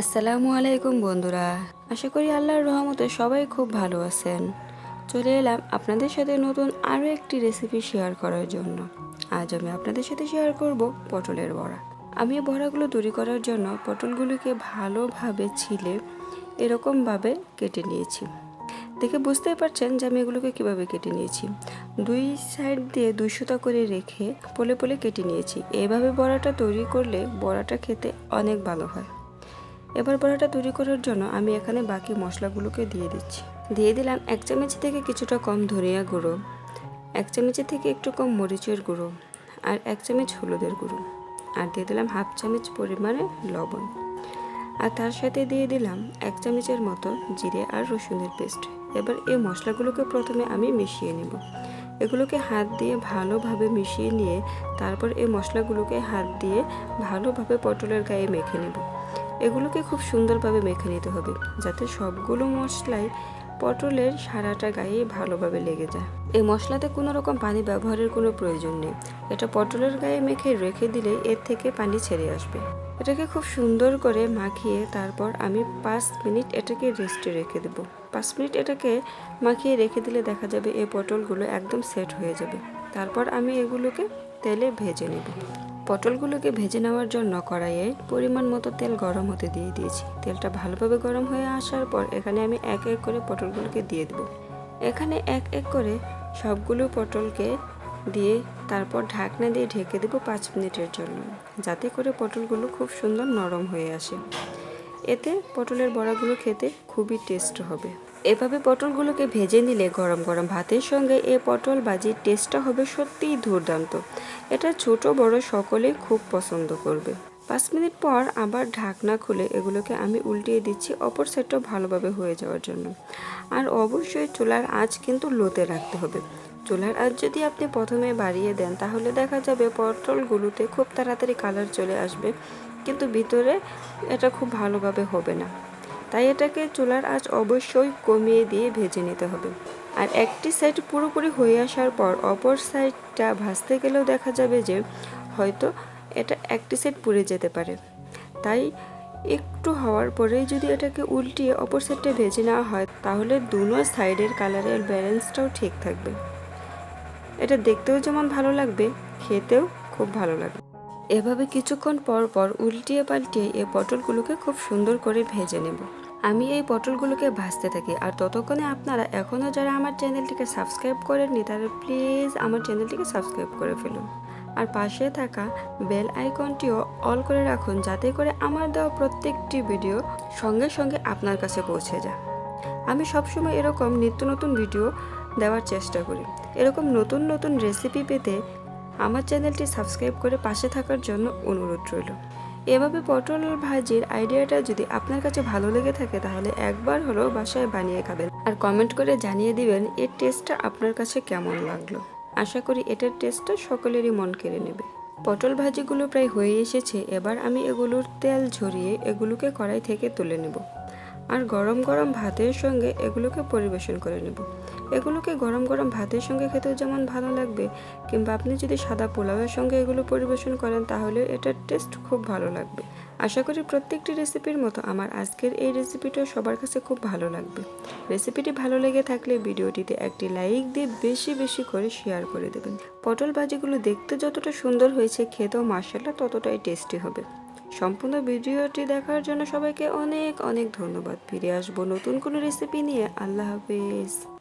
আসসালামু আলাইকুম বন্ধুরা। আশা করি আল্লাহর রহমতে সবাই খুব ভালো আছেন। চলে এলাম আপনাদের সাথে নতুন আরও একটি রেসিপি শেয়ার করার জন্য। আজ আমি আপনাদের সাথে শেয়ার করব পটলের বড়া। আমি বড়াগুলো তৈরি করার জন্য পটলগুলিকে ভালোভাবে ছিলে এরকমভাবে কেটে নিয়েছি। দেখে বুঝতেই পারছেন যে আমি এগুলোকে কীভাবে কেটে নিয়েছি। দুই সাইড দিয়ে দুইশোটা করে রেখে পলে পলে কেটে নিয়েছি। এইভাবে বড়াটা তৈরি করলে বড়াটা খেতে অনেক ভালো হয়। এবার বড়াটা তৈরি করার জন্য আমি এখানে বাকি মশলাগুলোকে দিয়ে দিচ্ছি। দিয়ে দিলাম এক চামচ থেকে কিছুটা কম ধনিয়া গুঁড়ো, এক চামচের থেকে একটু কম মরিচের গুঁড়ো আর এক চামচ হলুদের গুঁড়ো। আর দিয়ে দিলাম হাফ চামচ পরিমাণে লবণ। আর তার সাথে দিয়ে দিলাম এক চামচের মতো জিরে আর রসুনের পেস্ট। এবার এই মশলাগুলোকে প্রথমে আমি মিশিয়ে নেব। এগুলোকে হাত দিয়ে ভালোভাবে মিশিয়ে নিয়ে তারপর এই মশলাগুলোকে হাত দিয়ে ভালোভাবে পটলের গায়ে মেখে নেব। এগুলোকে খুব সুন্দরভাবে মেখে নিতে হবে, যাতে সবগুলো মশলাই পটলের সারাটা গায়ে ভালোভাবে লেগে যায়। এই মশলাতে কোনো রকম পানি ব্যবহারের কোনো প্রয়োজন নেই। এটা পটলের গায়ে মেখে রেখে দিলে এর থেকে পানি ছেড়ে আসবে। এটাকে খুব সুন্দর করে মাখিয়ে তারপর আমি পাঁচ মিনিট এটাকে রেস্টে রেখে দেবো। পাঁচ মিনিট এটাকে মাখিয়ে রেখে দিলে দেখা যাবে এই পটলগুলো একদম সেট হয়ে যাবে। তারপর আমি এগুলোকে তেলে ভেজে নেব। পটলগুলোকে ভেজে নেওয়ার জন্য কড়াইয়ে পরিমাণ মতো তেল গরম হতে দিয়ে দিয়েছি। তেলটা ভালোভাবে গরম হয়ে আসার পর এখানে আমি এক এক করে পটলগুলোকে দিয়ে দেবো। এখানে এক এক করে সবগুলো পটলকে দিয়ে তারপর ঢাকনা দিয়ে ঢেকে দেবো পাঁচ মিনিটের জন্য, যাতে করে পটলগুলো খুব সুন্দর নরম হয়ে আসে। এতে পটলের বড়াগুলো খেতে খুবই টেস্ট হবে। এভাবে পটলগুলোকে ভেজে নিলে গরম গরম ভাতের সঙ্গে এই পটল ভাজির টেস্টটা হবে সত্যিই দুর্দান্ত। এটা ছোট, বড় সকলেই খুব পছন্দ করবে। পাঁচ মিনিট পর আবার ঢাকনা খুলে এগুলোকে আমি উল্টিয়ে দিচ্ছি অপর সাইডটাও ভালোভাবে হয়ে যাওয়ার জন্য। আর অবশ্যই চুলার আঁচ কিন্তু লোতে রাখতে হবে। চুলার আঁচ যদি আপনি প্রথমে বাড়িয়ে দেন, তাহলে দেখা যাবে পটলগুলোতে খুব তাড়াতাড়ি কালার চলে আসবে। কিন্তু ভিতরে এটা খুব ভালোভাবে হবে না। তাই এটাকে চুলার আঁচ অবশ্যই কমিয়ে দিয়ে ভেজে নিতে হবে। আর একটি সাইড পুরোপুরি হয়ে আসার পর অপর সাইডটা ভাজতে গেলেও দেখা যাবে যে হয়তো এটা একটি সাইড পুড়ে যেতে পারে। তাই একটু হওয়ার পরেই যদি এটাকে উল্টিয়ে অপর সাইডটা ভেজে নেওয়া হয়, তাহলে দুনো সাইডের কালারের ব্যালেন্সটাও ঠিক থাকবে। এটা দেখতেও যেমন ভালো লাগবে, খেতেও খুব ভালো লাগবে। এভাবে কিছুক্ষণ পর পর উল্টিয়ে পাল্টিয়ে এই পটলগুলোকে খুব সুন্দর করে ভেজে নেব। আমি এই পটলগুলোকে ভাজতে থাকি, আর ততক্ষণে আপনারা এখনও যারা আমার চ্যানেলটিকে সাবস্ক্রাইব করেননি, তারা প্লিজ আমার চ্যানেলটিকে সাবস্ক্রাইব করে ফেলুন। আর পাশে থাকা বেল আইকনটিও অল করে রাখুন, যাতে করে আমার দেওয়া প্রত্যেকটি ভিডিও সঙ্গে সঙ্গে আপনার কাছে পৌঁছে যায়। আমি সবসময় এরকম নিত্য নতুন ভিডিও দেওয়ার চেষ্টা করি। এরকম নতুন নতুন রেসিপি পেতে আমার চ্যানেলটি সাবস্ক্রাইব করে পাশে থাকার জন্য অনুরোধ রইল। এভাবে পটল ভাজির আইডিয়াটা যদি আপনার কাছে ভালো লেগে থাকে তাহলে একবার হলেও বাসায় বানিয়ে খাবেন। আর কমেন্ট করে জানিয়ে দিবেন এর টেস্টটা আপনার কাছে কেমন লাগল। আশা করি এটার টেস্টটা সকলেরই মন কেড়ে নেবে। পটল ভাজিগুলো প্রায় হয়ে এসেছে, এবার আমি এগুলোর তেল ঝরিয়ে এগুলোকে কড়াই থেকে তুলে নেব। আর গরম গরম ভাতের সঙ্গে এগুলোকে পরিবেশন করে নেব। এগুলোকে গরম গরম ভাতের সঙ্গে খেতেও যেমন ভালো লাগবে, কিংবা আপনি যদি সাদা পোলাওয়ের সঙ্গে এগুলো পরিবেশন করেন, তাহলে এটার টেস্ট খুব ভালো লাগবে। আশা করি প্রত্যেকটি রেসিপির মতো আমার আজকের এই রেসিপিটাও সবার কাছে খুব ভালো লাগবে। রেসিপিটি ভালো লেগে থাকলে ভিডিওটিতে একটি লাইক দিয়ে বেশি বেশি করে শেয়ার করে দেবেন। পটল ভাজিগুলো দেখতে যতটা সুন্দর হয়েছে, খেতেও মার্শাল্লাহ ততটাই টেস্টি হবে। সম্পূর্ণ ভিডিওটি দেখার জন্য সবাইকে অনেক অনেক ধন্যবাদ। ফিরে আসব নতুন কোনো রেসিপি নিয়ে। আল্লাহ হাফেজ।